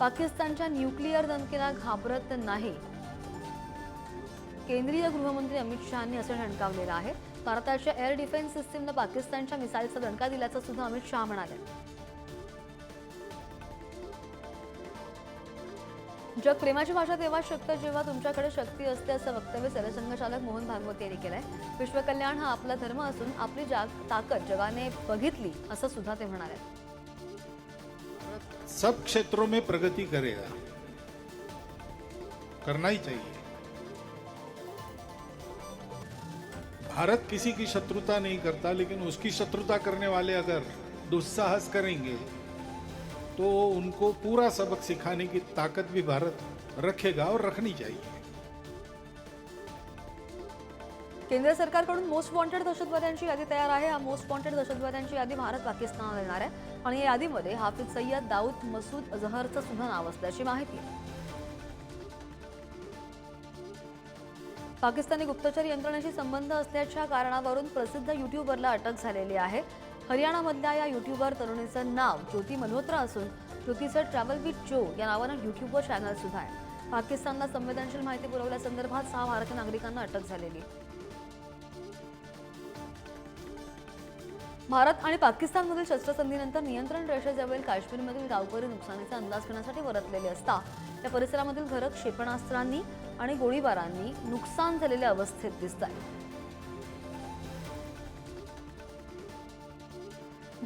पाकिस्तानच्या न्यूक्लिअर धमकीला घाबरत नाही. केंद्रीय गृहमंत्री अमित शहानी असं ठणकावलेलं आहे. भारताच्या एअर डिफेन्स सिस्टीमनं पाकिस्तानच्या मिसाईलचा दणका दिल्याचं सुद्धा अमित शहा म्हणाले. जग प्रेमाची भाषा तेव्हा शकतं जेव्हा तुमच्याकडे शक्ती असते असं वक्तव्य सरसंघचालक मोहन भागवत यांनी केलंय. विश्वकल्याण हा आपला धर्म असून आपली जाग ताकद जगाने बघितली असं सुद्धा ते म्हणाले. सब क्षेत्रों में प्रगति करेगा। करना ही चाहिए। भारत किसी की शत्रुता नहीं करता, लेकिन उसकी शत्रुता करने वाले अगर दुस्साहस करेंगे तो उनको पूरा सबक सिखाने की ताकत भी भारत रखेगा और रखनी चाहिए। केंद्र सरकारकडून मोस्ट वॉन्टेड दहशतवाद्यांची यादी तयार आहे. हा मोस्ट वॉन्टेड दहशतवाद्यांची यादी भारत पाकिस्तानला देणार आहे. आणि या यादीमध्ये हाफिज सय्यद दाऊद मसूद अझहरचं सुद्धा नाव असल्याची माहिती. पाकिस्तानी गुप्तचर यंत्रणेशी संबंध असल्याच्या कारणावरून प्रसिद्ध युट्यूबरला अटक झालेली आहे. हरियाणामधल्या या युट्यूबर तरुणीचं नाव ज्योती मल्होत्रा असून ज्योतीचं ट्रॅव्हल विथ जो या नावानं युट्यूबवर चॅनल सुद्धा आहे. पाकिस्तानला संवेदनशील माहिती पुरवल्यासंदर्भात सहा भारतीय नागरिकांना अटक झालेली. भारत आणि पाकिस्तानमधील शस्त्रसंधीनंतर नियंत्रण रेषेजवळील काश्मीरमधील गावकरी नुकसानीचा अंदाज घेण्यासाठी परतलेले असता या परिसरामधील घरं क्षेपणास्त्रांनी आणि गोळीबारांनी नुकसान झालेल्या अवस्थेत दिसत आहे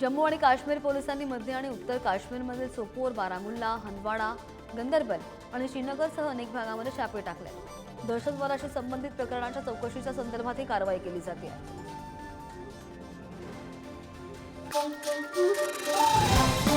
जम्मू आणि काश्मीर पोलिसांनी मध्य आणि उत्तर काश्मीरमधील सोपोर बारामुल्ला हंदवाडा गंदरबल आणि श्रीनगरसह अनेक भागामध्ये छापे टाकले दहशतवादाशी संबंधित प्रकरणाच्या चौकशीच्या संदर्भात ही कारवाई केली जाते. Música